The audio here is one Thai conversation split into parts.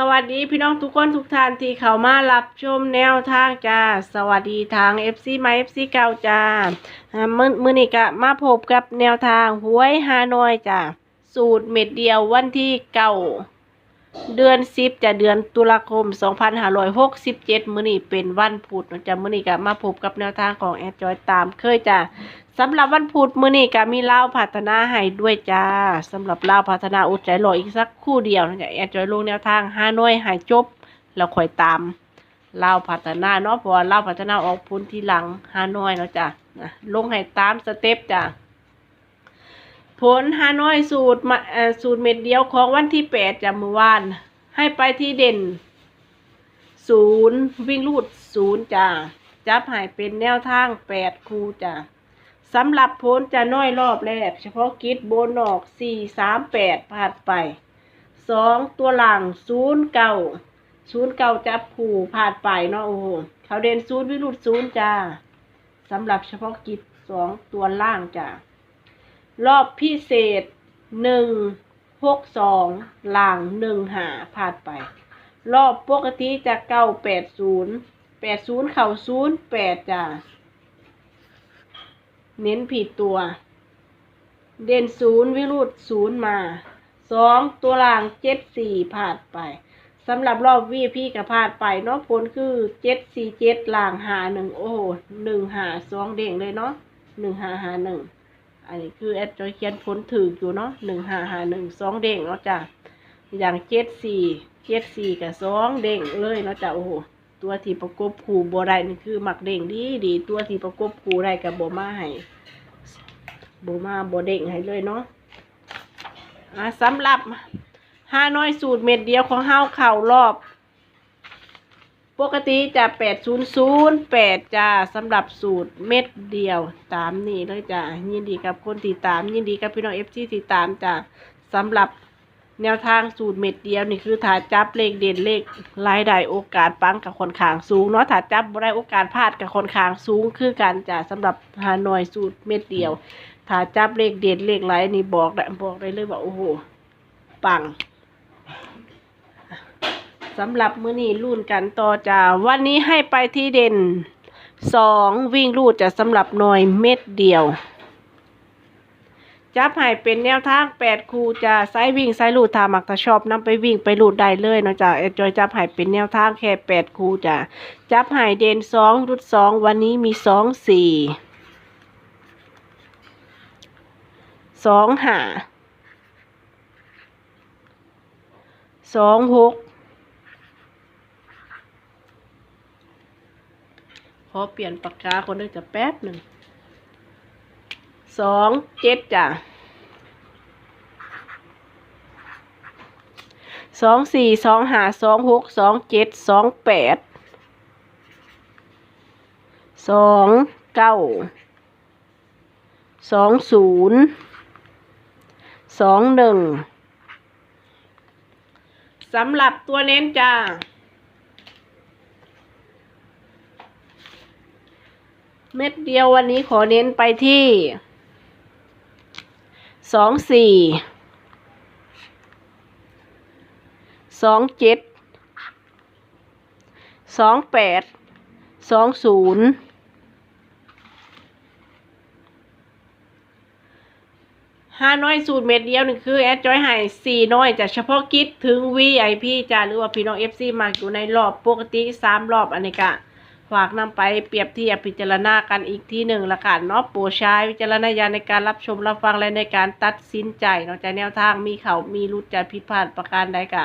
สวัสดีพี่น้องทุกคนทุกท่านที่เข้ามารับชมแนวทางจ้าสวัสดีทาง FC มา FC เก่าจ้าเมื่อมื่อนี้ก็มาพบกับแนวทางหวยฮานอยจ้าสูตรเม็ดเดียววันที่เก่า เดือน10จะเดือนตุลาคม 2567 มื้อนี้เป็นวันพุธเนาะจ้ามื้อนี้ก็มาพบกับแนวทางของแอดจอยตามเคยจ้าสำหรับวันพุธมื้อนี้ก็มีเล่าพัฒนาให้ด้วยจ้าสำหรับเล่าพัฒนาอดใจรออีกสักคู่เดียวนะจ๊ะแอดจอยลงแนวทางห้าน้อยหายจบ แล้วคอยตามเล่าพัฒนาเนาะเพราะว่าเล่าพัฒนาออกพุนที่หลังห้าน้อยเนาะจ้ะนะลงให้ตามสเต็ปจ้ะ ผลห้านอยสูตรมาเอ่อสูตรเม็ดเดียวของวันที่แปดจ้ะเมื่อวาน ให้ไปที่เด่นศูนย์วิ่งลูดศูนย์จ้ะจับหายเป็นแนวทางแปดคูจ้ะสำหรับพ้นจะน้อยรอบแรก เฉพาะกิจโบนออกสี่สามแปดผ่านไปสองตัวหลังศูนย์เก้าศูนย์เก้าจับผูผ่านไปเนาะโอ้โหเขาเด่นศูนย์วิ่งรุตศูนย์จ้าสำหรับเฉพาะกิจสองตัวล่างจ้า รอบพิเศษหนึ่งหกสองหล่างหนึ่งหาผ่านไป รอบปกติจะเก้าแปดศูนย์แปดศูนย์เข่าศูนย์แปดจ้าเน้นผิดตัว เด่นศูนย์วิรุตศูนย์มาสองตัวล่างเจ็ดสี่ผ่านไปสำหรับรอบวีพี่กับผ่านไปเนาะผลคือเจ็ดสี่เจ็ดล่างหาหนึ่งโอ้โหหนึ่งหาสองเด้งเลยเนาะหนึ่งหาหาหนึ่ง อันนี้คือแอดจอยเขียนผลถืออยู่เนาะหนึ่งห้าห้าหนึ่งสองเด้งเนาะจ้ะอย่างเจ็ดสี่เจ็ดสี่กับสองเด้งเลยเนาะจ้ะโอ้โหตัวที่ประกบคู่บัได้นี่คือหมักเด้งดีดีตัวที่ประกบคู่ได้กับโบมาให้โบมาโบเด้งให้เลยเนาะอะสำหรับห้าน้อยสูตรเม็ดเดียวของเฮาเข่ารอบ ปกติจะแปดศูนย์ศูนย์แปดจ้าสำหรับสูตรเม็ดเดียวตามนี้เลยจ้ายินดีกับคนที่ตาม ยินดีกับพี่น้องเอฟซีที่ตามจ้าสำหรับแนวทางสูตรเม็ดเดียวนี่คือถ้าจับเลขเด่นเลขรายได้โอกาสปังกับคนขางสูงเนาะถ้าจับบ่ได้โอกาสพลาดกับคนขางสูงคือกันจ้ะสำหรับฮานอยสูตรเม็ดเดียวถ้าจับเลขเด่นเลขไรายนี่บอกได้บอกได้เลยว่าโอ้โหปัง สำหรับมื้อนี้รุ่นกันต่อจ้าวันนี้ให้ไปที่เด่นสองวิ่งรูดจะสำหรับหน่อยเม็ดเดียว จับให้เป็นแนวทางแปดคูจะไซวิ่งไซลูดทามักถ้าชอบนำไปวิ่งไปลูดได้เลยเนาะจ้ะเอ็ดจอยจับให้เป็นแนวทางแค่แปดคูจ้ะจับให้เด่นสองรุดสองวันนี้มีสองสี่สองห้าสองหก อเปลี่ยนปากกาคนเด้อจะแป๊บหนึ่งสองเจ็ดจ้ะสองสี่สองห้าสองหกสองเจ็ดสองแปดสองเก้าสองศูนย์สองหนึ่งสำหรับตัวเน้นจ้า เม็ดเดียววันนี้ขอเน้นไปที่สองสี่สองเจ็ดสองแปดสองศูนย์ห้าน้อยสูตรเม็ดเดียวนี่คือแอดจอยไห้สี่น้อยจะเฉพาะกิจถึง VIP จ้าหรือว่าพี่น้อง FC มาอยู่ในรอบปกติสามรอบอันนี้กะ ฝากนำไปเปรียบเทียบพิจารณากันอีกที่หนึ่งละกันเนาะโปรดใช้วิจารณญาณในการรับชมรับฟังและในการตัดสินใจเนาะจากแนวทางมีเขามีรุดจะผิดพลาดประการใดกะ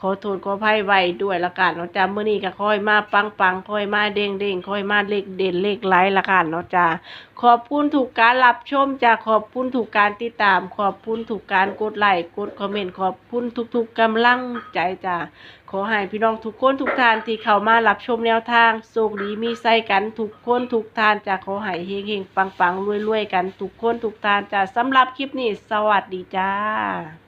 ขอโทษขออภัยไว้ด้วยละกันเนาะจ้ามื้อนี้ก็ค่อยมาปังปังค่อยมาเด้งเด้งค่อยมาเลขเด่นเลขไลท์ละกันเนาะจ้าขอบคุณถูกการรับชมจ้าขอบคุณถูกการติดตาม ขอบคุณถูกการกดไลค์กดคอมเมนต์ขอบคุณทุกๆกำลังใจจ้าขอให้พี่น้องทุกคนทุกท่านที่เข้ามารับชมแนวทางโชคดีมีไส้กันทุกคนทุกท่านจ้ะขอให้เฮงๆปังๆรวยๆกันทุกคนทุกท่านจ้ะสำหรับคลิปนี้สวัสดีจ้า